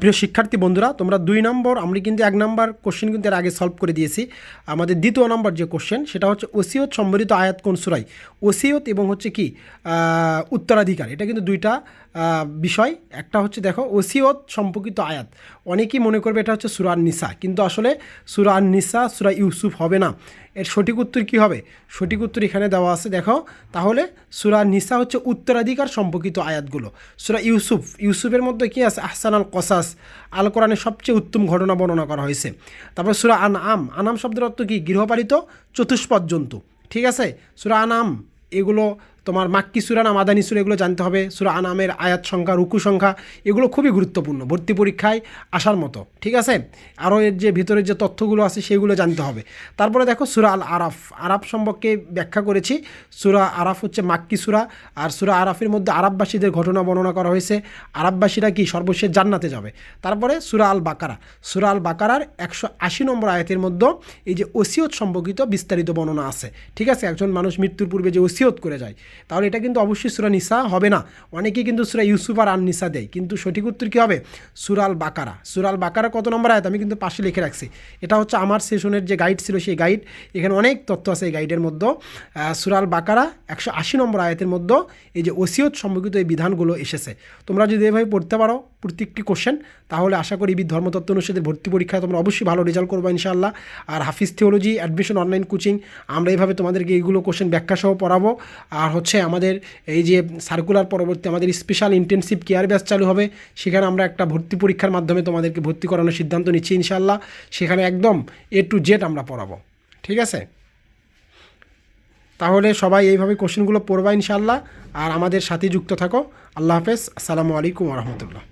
প্রিয় শিক্ষার্থী বন্ধুরা, তোমরা দুই নম্বর, আমরা কিন্তু এক নম্বর কোশ্চেন কিন্তু এর আগে সলভ করে দিয়েছি। আমাদের দ্বিতীয় নম্বর যে কোশ্চেন সেটা হচ্ছে ওসিয়ত সম্বলিত আয়াত কোন সুরাই ওসিয়ত এবং হচ্ছে কি উত্তরাধিকার, এটা কিন্তু দুইটা বিষয়। একটা হচ্ছে দেখো, ওসিয়ত সম্পর্কিত আয়াত। অনেকেই মনে করবে এটা হচ্ছে সুরান নিসা কিন্তু আসলে সুরান নিসা সুরা ইউসুফ হবে না। এর সঠিক উত্তর কি হবে? সঠিক উত্তর এখানে দেওয়া আছে, দেখো। তাহলে সুরা নিসা হচ্ছে উত্তরাধিকার সম্পর্কিত আয়াতগুলো। সুরা ইউসুফ, ইউসুফের মধ্যে কি আছে? আহসান আল কসাস আল কোরআনের সবচেয়ে উত্তম ঘটনা বর্ণনা করা হয়েছে। তারপর সুরা আন আম আনাম শব্দের অর্থ কি? গৃহপালিত চতুষ্পদ জন্তু। ঠিক আছে? সুরা আনাম এগুলো তোমার মাক্কি সুরা না মাদানী সুরা এগুলো জানতে হবে। সুরা আনামের আয়াত সংখ্যা, রুকু সংখ্যা, এগুলো খুবই গুরুত্বপূর্ণ, ভর্তি পরীক্ষায় আসার মতো, ঠিক আছে? আরও এর যে ভিতরের যে তথ্যগুলো আছে সেগুলো জানতে হবে। তারপরে দেখো সুরা আল আরাফ আরাফ সম্পর্কে ব্যাখ্যা করেছি। সুরা আরাফ হচ্ছে মাক্কি সুরা, আর সুরা আরাফের মধ্যে আরববাসীদের ঘটনা বর্ণনা করা হয়েছে। আরববাসীরা কি সর্বশেষ জান্নাতে যাবে? তারপরে সুরা আল বাকারা, সুরা আল বাকারার একশো আশি নম্বর আয়াতের মধ্যে এই যে ওসিয়ত সম্পর্কিত বিস্তারিত বর্ণনা আছে, ঠিক আছে? একজন মানুষ মৃত্যুর পূর্বে যে ওসিয়ত করে যায় তাহলে এটা কিন্তু অবশ্যই সুরা নিসা হবে না। অনেকেই কিন্তু সুরা ইউসুফ আর আন নিসা দেয়। কিন্তু সঠিক উত্তর কী হবে? সুরাল বাকারা সুরাল বাকারা কত নম্বর আয়াত? আমি কিন্তু পাশে লিখে রাখছি। এটা হচ্ছে আমার সেশনের যে গাইড ছিল সেই গাইড এখানে অনেক তথ্য আছে এই গাইডের মধ্যে। সুরাল বাকারা একশো আশি নম্বর আয়াতের মধ্যে এই যে ওসিয়ত সম্পর্কিত এই বিধানগুলো এসেছে। তোমরা যদি এভাবে পড়তে পারো প্রত্যেকটি কোশ্চেন তাহলে আশা করি বিদ ধর্মতত্ত্ব অনুষদের ভর্তি পরীক্ষায় তোমরা অবশ্যই ভালো রেজাল্ট করব ইনশাআল্লাহ। আর Hafiz theology admission online coaching আমরা এইভাবে তোমাদেরকে এইগুলো কোশ্চেন ব্যাখ্যা সহ পড়াবো। আর হচ্ছে আমাদের এই যে সার্কুলার পরবর্তী আমাদের স্পেশাল ইন্টেনসিভ কেয়ার ব্যাচ চালু হবে, সেখানে আমরা একটা ভর্তি পরীক্ষার মাধ্যমে তোমাদেরকে ভর্তি করানোর সিদ্ধান্ত নিচ্ছি ইনশাআল্লাহ। সেখানে একদম এ টু জেড আমরা পড়াবো। ঠিক আছে? তাহলে সবাই এইভাবে কোশ্চেনগুলো পড়বা ইনশাআল্লাহ। আর আমাদের সাথে যুক্ত থাকো। আল্লাহ হাফেজ। আসসালামু আলাইকুম রহমতুল্লাহ।